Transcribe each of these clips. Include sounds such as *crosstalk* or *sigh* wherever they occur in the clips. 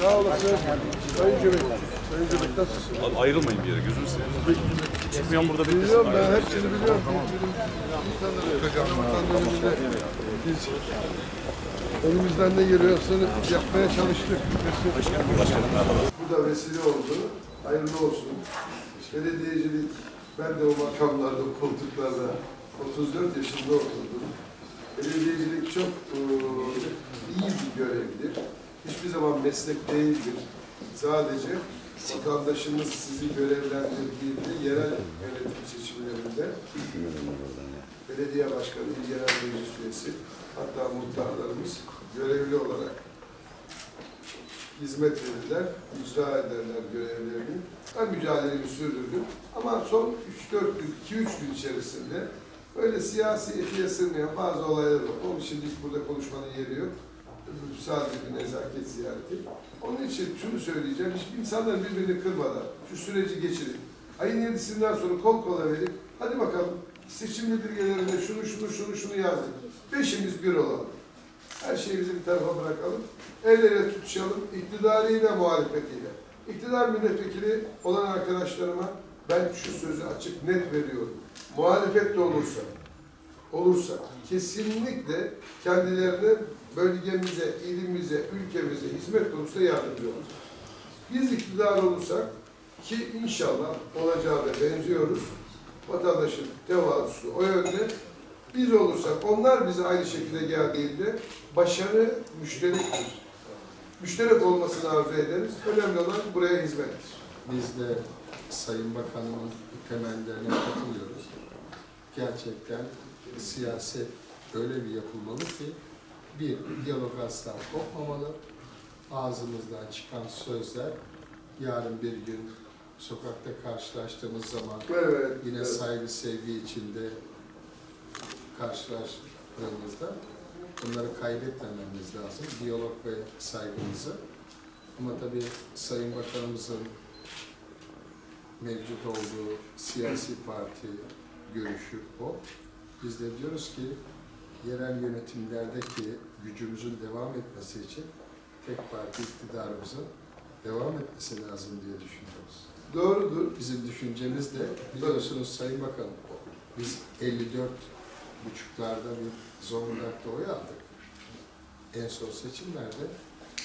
Sağ olasın. Sayın Cemil. Sayın Cemil nasılsın? Abi ayrılmayın bir yere gözünü seveyim. Çıkmayan burada beklesin. Biliyorum ben hepsini biliyorum. Biz elimizden ne geliyorsa yapmaya çalıştık. Başkanım merhaba. Bu da vesile oldu. Hayırlı olsun. Belediyecilik, ben de o makamlarda, o koltuklarda 34 yaşında oturdum. Belediyecilik çok eee, iyi bir görevdir. Hiçbir zaman meslek değildir. Sadece vatandaşımız sizi görevlendirdiğinde yerel yönetim seçimlerinde belediye başkanı, genel meclis üyesi, hatta muhtarlarımız görevli olarak hizmet verirler, icra ederler görevlerini. Ben mücadelemi sürdürdüm. Ama son 3-4 gün, 2-3 gün içerisinde böyle siyasi etiye sığmayan bazı olaylar var. Onun için hiç burada konuşmanın yeri yok. Sadece bir nezaket ziyareti. Onun için şunu söyleyeceğim, hiç insanların birbirini kırmadan şu süreci geçirin. Ayın 7'sinden sonra kol kola verip, hadi bakalım seçim bildirgelerine şunu şunu şunu şunu yazdık. Beşimiz bir olalım. Her şeyimizi bir tarafa bırakalım. El ele tutuşalım, iktidarıyla, muhalefetiyle. İktidar milletvekili olan arkadaşlarıma ben şu sözü açık net veriyorum. Muhalefet de olursa, olursa kesinlikle kendilerine bölgemize, ilimize, ülkemize hizmet konusunda yardımcı olacak. Biz iktidar olursak ki inşallah olacağı da benziyoruz. Vatandaşın tevazusu o yönde. Biz olursak, onlar bize aynı şekilde geldiğinde başarı müşterektir. Müşterek olmasını arzu ederiz. Önemli olan buraya hizmettir. Biz de Sayın Bakanımın temellerine katılıyoruz. Gerçekten siyaset öyle bir yapılmalı ki bir, diyalog asla kopmamalı. Ağzımızdan çıkan sözler yarın bir gün sokakta karşılaştığımız zaman Evet. yine evet. saygı, sevgi içinde karşılaştığımızda bunları kaybetmememiz lazım. Diyalog ve saygımızı. Ama tabii Sayın Bakanımızın mevcut olduğu siyasi parti görüşü o. Biz de diyoruz ki yerel yönetimlerdeki gücümüzün devam etmesi için tek parti iktidarımızın devam etmesi lazım diye düşünüyoruz. Doğrudur. Bizim düşüncemiz de biliyorsunuz Sayın Bakanım biz 54 buçuklarda bir Zonguldak'ta oy aldık. En son seçimlerde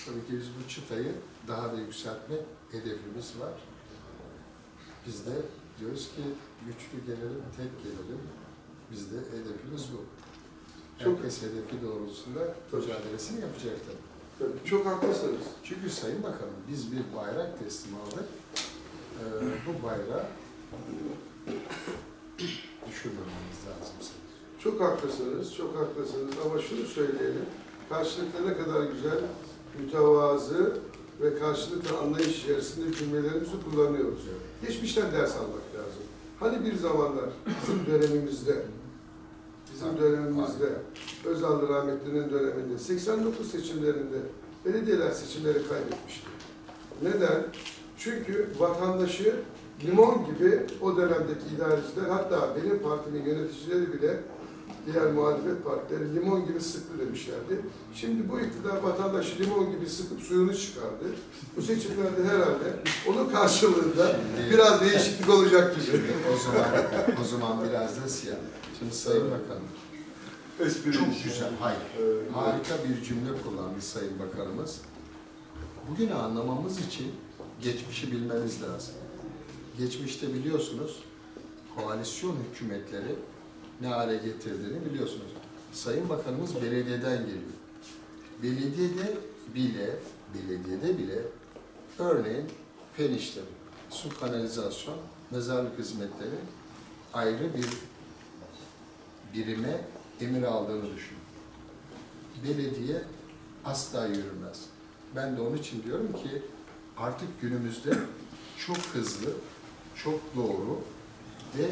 tabii ki biz bu çıtayı daha da yükseltme hedefimiz var. Biz de diyoruz ki güçlü gelelim, tek gelelim. Biz de hedefimiz bu. Çok- Herkes hedefi doğrultusunda mücadelesini yapacak tabii. Tabii, Çok haklısınız. Çünkü Sayın Bakanım biz bir bayrak teslim aldık. Ee, bu bayrağı düşürmememiz lazım. sanırım. Çok haklısınız, çok haklısınız. Ama şunu söyleyelim. Karşılıklı ne kadar güzel, mütevazı ve karşılıklı anlayış içerisinde cümlelerimizi kullanıyoruz. Geçmişten ders almak lazım. Hani bir zamanlar bizim dönemimizde, bizim dönemimizde, Özal rahmetlinin döneminde, 89 seçimlerinde belediyeler seçimleri kaybetmişti. Neden? Çünkü vatandaşı limon gibi o dönemdeki idareciler, hatta benim partimin yöneticileri bile diğer muhalefet partileri limon gibi sıktı demişlerdi. Şimdi bu iktidar vatandaşı limon gibi sıkıp suyunu çıkardı. Bu seçimlerde herhalde onun karşılığında Şimdi- biraz değişiklik olacak gibi. o zaman o zaman biraz da siyah. Şimdi Sayın Bakanım Espri çok işi. güzel, hayır. Ee, Harika bir cümle kullandı Sayın Bakanımız. Bugünü anlamamız için geçmişi bilmemiz lazım. Geçmişte biliyorsunuz koalisyon hükümetleri ne hale getirdiğini biliyorsunuz. Sayın Bakanımız belediyeden geliyor. Belediyede bile, belediyede bile örneğin fen işleri, su kanalizasyon, mezarlık hizmetleri ayrı bir birime emir aldığını düşün. Belediye asla yürümez. Ben de onun için diyorum ki artık günümüzde çok hızlı, çok doğru ve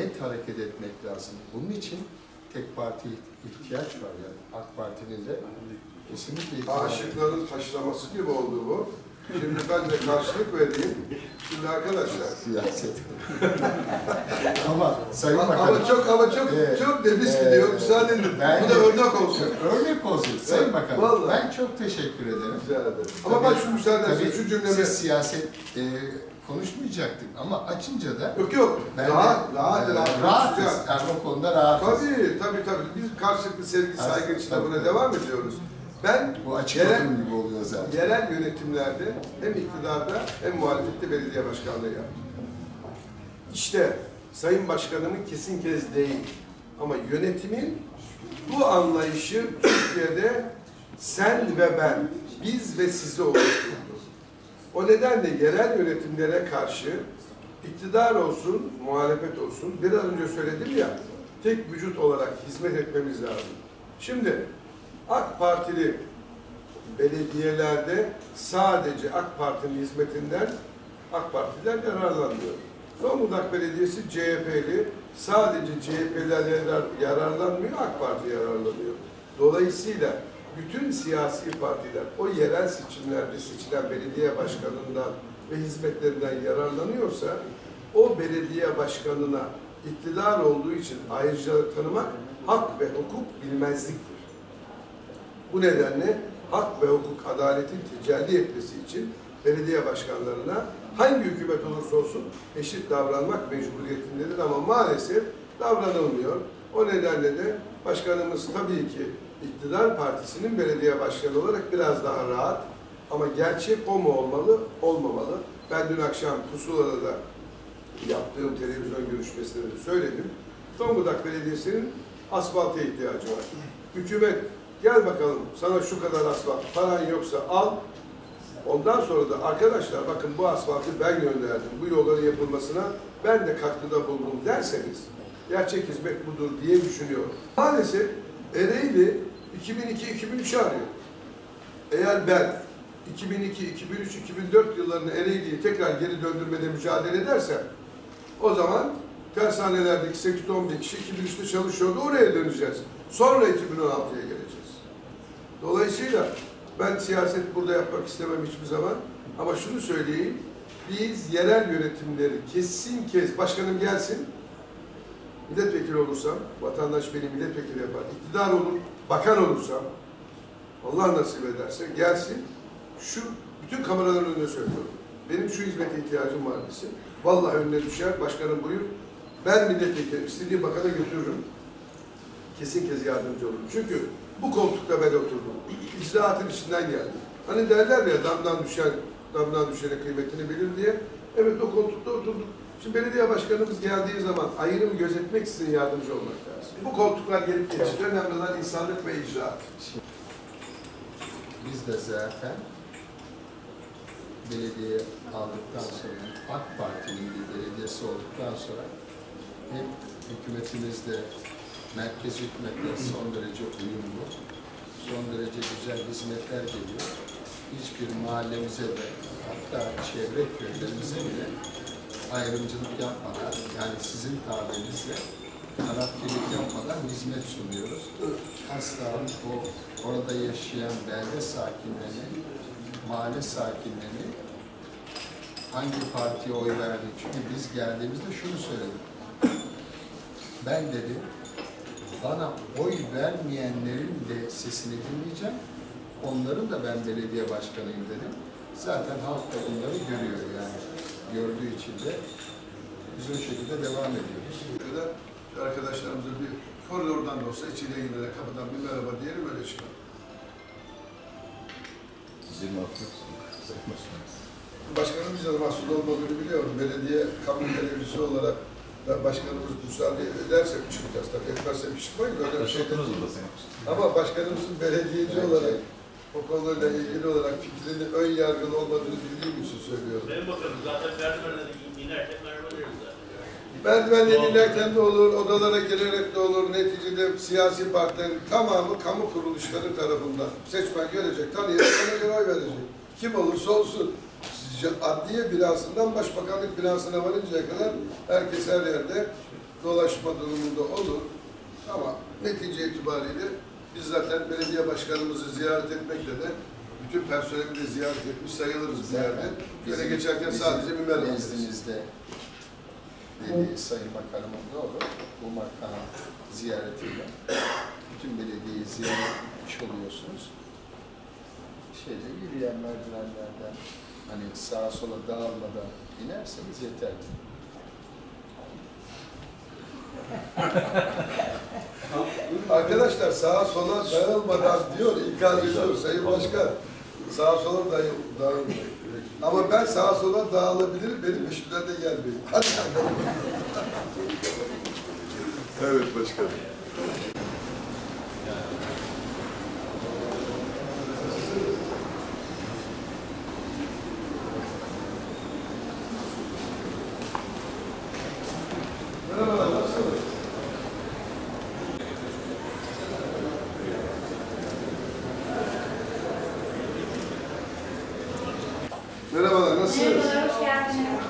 net hareket etmek lazım. Bunun için tek parti ihtiyaç var yani AK Parti'nin de kesinlikle ihtiyaç. Aşıkların taşlaması gibi oldu bu. Şimdi ben de karşılık vereyim. Şimdi arkadaşlar. Siyaset. *laughs* Ama Sayın Ama Bakanım. çok ama çok Evet. çok nefis Evet. gidiyor. Müsaade edin. Bu da örnek olsun. Örnek olsun Sayın Evet, Bakanım. vallahi. Ben çok teşekkür ederim. Rica ederim. Ama ben şu müsaade Tabii edersen şu cümlemi... siz siyaset e, konuşmayacaktık ama açınca da Yok yok. ben rahat, de, rahat, e, rahat. rahatız. konuşacağız. Yani o konuda rahatız. Tabii, tabii, tabii. Biz karşılıklı sevgi, saygı içinde buna devam ediyoruz. Ben Bu açık yerel, gibi oluyor zaten. yerel yönetimlerde hem iktidarda hem muhalefette belediye başkanlığı yaptım. İşte Sayın Başkanımın kesin kez değil ama yönetimin bu anlayışı Türkiye'de sen ve ben, biz ve sizi oluşturdu. O nedenle yerel yönetimlere karşı iktidar olsun, muhalefet olsun, biraz önce söyledim ya, tek vücut olarak hizmet etmemiz lazım. Şimdi AK Partili belediyelerde sadece AK Parti'nin hizmetinden AK Partiler yararlanmıyor. Zonguldak Belediyesi CHP'li, sadece CHP'ler yarar- yararlanmıyor, AK Parti yararlanıyor. Dolayısıyla bütün siyasi partiler o yerel seçimlerde seçilen belediye başkanından ve hizmetlerinden yararlanıyorsa o belediye başkanına iktidar olduğu için ayrıcalık tanımak hak ve hukuk bilmezliktir. Bu nedenle hak ve hukuk adaletin tecelli etmesi için belediye başkanlarına hangi hükümet olursa olsun eşit davranmak mecburiyetindedir ama maalesef davranılmıyor. O nedenle de başkanımız tabii ki iktidar partisinin belediye başkanı olarak biraz daha rahat ama gerçek o mu olmalı, olmamalı. Ben dün akşam Pusula'da da yaptığım televizyon görüşmesinde de söyledim. Zonguldak Belediyesi'nin asfalta ihtiyacı var. Hükümet gel bakalım sana şu kadar asfalt, paran yoksa al. Ondan sonra da arkadaşlar bakın bu asfaltı ben gönderdim. Bu yolların yapılmasına ben de katkıda bulundum derseniz gerçek hizmet budur diye düşünüyorum. Maalesef Ereğli 2002-2003 arıyor. Eğer ben 2002, 2003, 2004 yıllarını Ereğli'yi tekrar geri döndürmede mücadele edersem o zaman tersanelerdeki 8-10 bin kişi 2003'te çalışıyordu oraya döneceğiz. Sonra 2016'ya geleceğiz. Dolayısıyla ben siyaset burada yapmak istemem hiçbir zaman. Ama şunu söyleyeyim. Biz yerel yönetimleri kesin kez başkanım gelsin. Milletvekili olursam, vatandaş beni milletvekili yapar. iktidar olur, bakan olursam, Allah nasip ederse gelsin. Şu bütün kameraların önünde söylüyorum. Benim şu hizmete ihtiyacım var desin. Vallahi önüne düşer. Başkanım buyur. Ben milletvekili istediğim bakana götürürüm. Kesin kez yardımcı olurum. Çünkü bu koltukta ben oturdum. İcraatın içinden geldim. Hani derler ya damdan düşen, damdan düşenin kıymetini bilir diye. Evet o koltukta oturduk. Şimdi belediye başkanımız geldiği zaman ayrımı gözetmek için yardımcı olmak lazım. Bu koltuklar gelip geçici. Önemli olan insanlık ve icraat. Biz de zaten belediye aldıktan sonra, AK Parti'nin bir belediyesi olduktan sonra hem hükümetimizde merkez hükümetle son derece uyumlu, son derece güzel hizmetler geliyor. Hiçbir mahallemize de hatta çevre köylerimize bile ayrımcılık yapmadan, yani sizin tabirinizle tarafkirlik yapmadan hizmet sunuyoruz. Asla o orada yaşayan belde sakinlerini, mahalle sakinlerini hangi partiye oy verdi? Çünkü biz geldiğimizde şunu söyledik. Ben dedim, bana oy vermeyenlerin de sesini dinleyeceğim. Onların da ben belediye başkanıyım dedim. Zaten halk da bunları görüyor yani. Gördüğü için de biz o şekilde devam ediyoruz. Ya da arkadaşlarımıza bir koridordan da olsa içeriye giderek kapıdan bir merhaba diyelim öyle çıkalım. 26 Sayın Başkanım. Başkanım bize de mahsul olmadığını biliyorum. Belediye kamu görevlisi olarak ben başkanımız müsaade ederse çıkacağız tabii. Etmezse mi çıkmayız öyle bir şey de Başkanımız değil. Ama başkanımızın belediyeci olarak o konuyla ilgili olarak fikrini ön yargılı olmadığını bildiğim için söylüyorum. Benim bakalım zaten merdivenlerden inerken merhaba deriz zaten. Merdivenle inerken de olur, odalara girerek de olur. Neticede siyasi partilerin tamamı kamu kuruluşları tarafından seçmen görecek, tanıyacak, ona göre oy verecek. Kim olursa olsun. Adliye binasından başbakanlık binasına varıncaya kadar herkes her yerde dolaşma durumunda olur. Ama netice itibariyle biz zaten belediye başkanımızı ziyaret etmekle de bütün personeli de ziyaret etmiş sayılırız bir yerde. Böyle geçerken bizim sadece bir merhaba deriz. Nezdimizde dediği Sayın Bakanımın doğru. Bu makam ziyaretiyle bütün belediyeyi ziyaret etmiş oluyorsunuz. Şeyde yürüyen merdivenlerden hani sağa sola dağılmadan inerseniz yeterli. *laughs* Arkadaşlar sağa sola dağılmadan diyor, ikaz ediyor Sayın Başkan. Sağa sola dağılmayın. Ama ben sağa sola dağılabilirim, benim peşimden de gelmeyin. Hadi evet başkanım. Merhabalar, nasılsınız? Merhabalar, nasılsınız? Merhabalar, hoş geldiniz.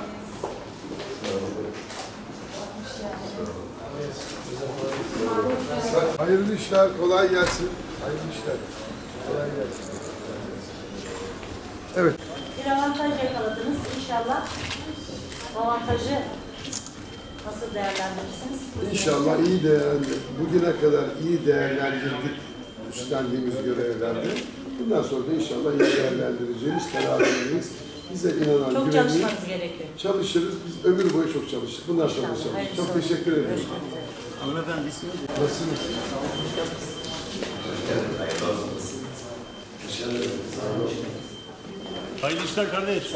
Hayırlı işler, kolay gelsin. Hayırlı işler. Kolay gelsin. Evet, Bir avantaj yakaladınız inşallah. Avantajı nasıl değerlendirirsiniz? inşallah iyi değerlendir. Bugüne kadar iyi değerlendirdik üstlendiğimiz görevlerde. Bundan sonra da inşallah iyi değerlendireceğiz, kararlıyız. Bize inanan, Çok güvenilir. çalışmanız gerekiyor. Çalışırız. Biz ömür boyu çok çalıştık. Bundan sonra da. Hayırlısı Çok olsun. teşekkür ederim. Hanımefendi isminiz? Nasılsınız? Hayırlı işler kardeş. *laughs*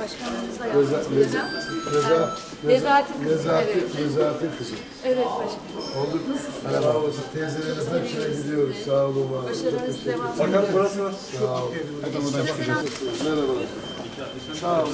Başkanımızla Reza, yaptığımız Reza, Reza, kızı, Nezahat'in, evet. Nezahat'in kızı. Evet başkanım. Olduk. Merhaba olasın. Teyzelerin hepsine gidiyoruz. Sağ olun. var. Başarınız devam Bakalım burası var. Sağ olun. Merhaba. Sağ olun. Sağ olun.